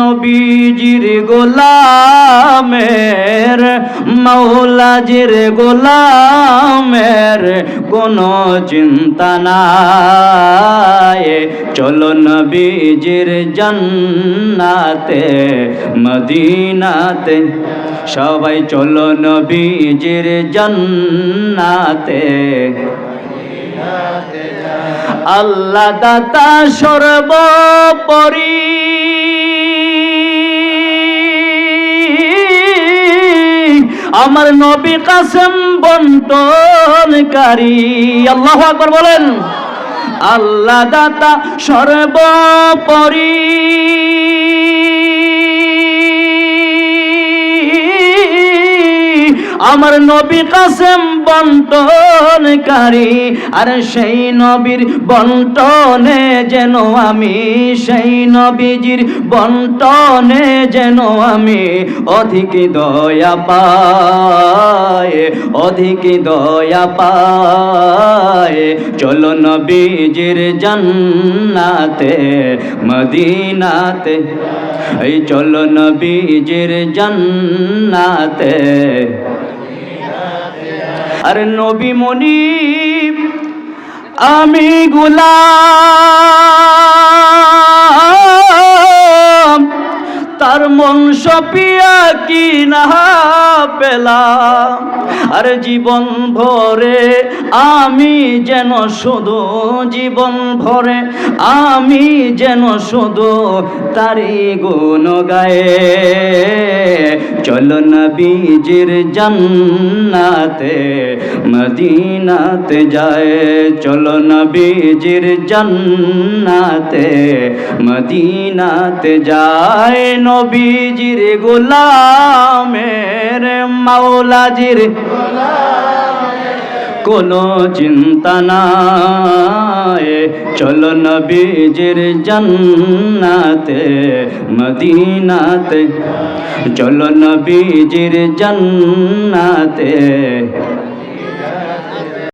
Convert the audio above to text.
নবীজির গোলামের মৌলাজির গোলামের কোনো চিন্তা নাই। চলো নবীজির জান্নাতে, মদিনাতে, সবাই চলো নবীজির জান্নাতে। আল্লাহ দাতা সর্বোপরি আমার নবী কাসেম বন্টনকারী। আল্লাহ আকবর বলেন। আল্লাহ দাতা সর্বোপরি। আমার নবী কাসেম বন্টনকারী, আর সেই নবীর বন্টনে যেন আমি, সেই নবীজির বন্টনে যেন আমি অধিক দয়া পায়, অধিক দয়া পায়। চলো নবীজির জান্নাতে, মদিনাতে, এই চলো নবীজির জান্নাতে। আর নবী মনি আমি গুলাম। তার মন সপিয়া কি না পেলাম। আর জীবন ভরে আমি যেন শুধু, জীবন ভরে আমি যেন শুধু তারি গুণ গায়ে। চলো নবীজির জান্নাতে, মদিনাতে যায়। চলো নবীজির জান্নাতে, মদিনাতে যায়। নবীজির গোলামের মাওলাজির কোনো চিন্তা নাই। চলো নবীজির জন্নাতে মদিনাতে। চলো নবীজির জান্নাতে।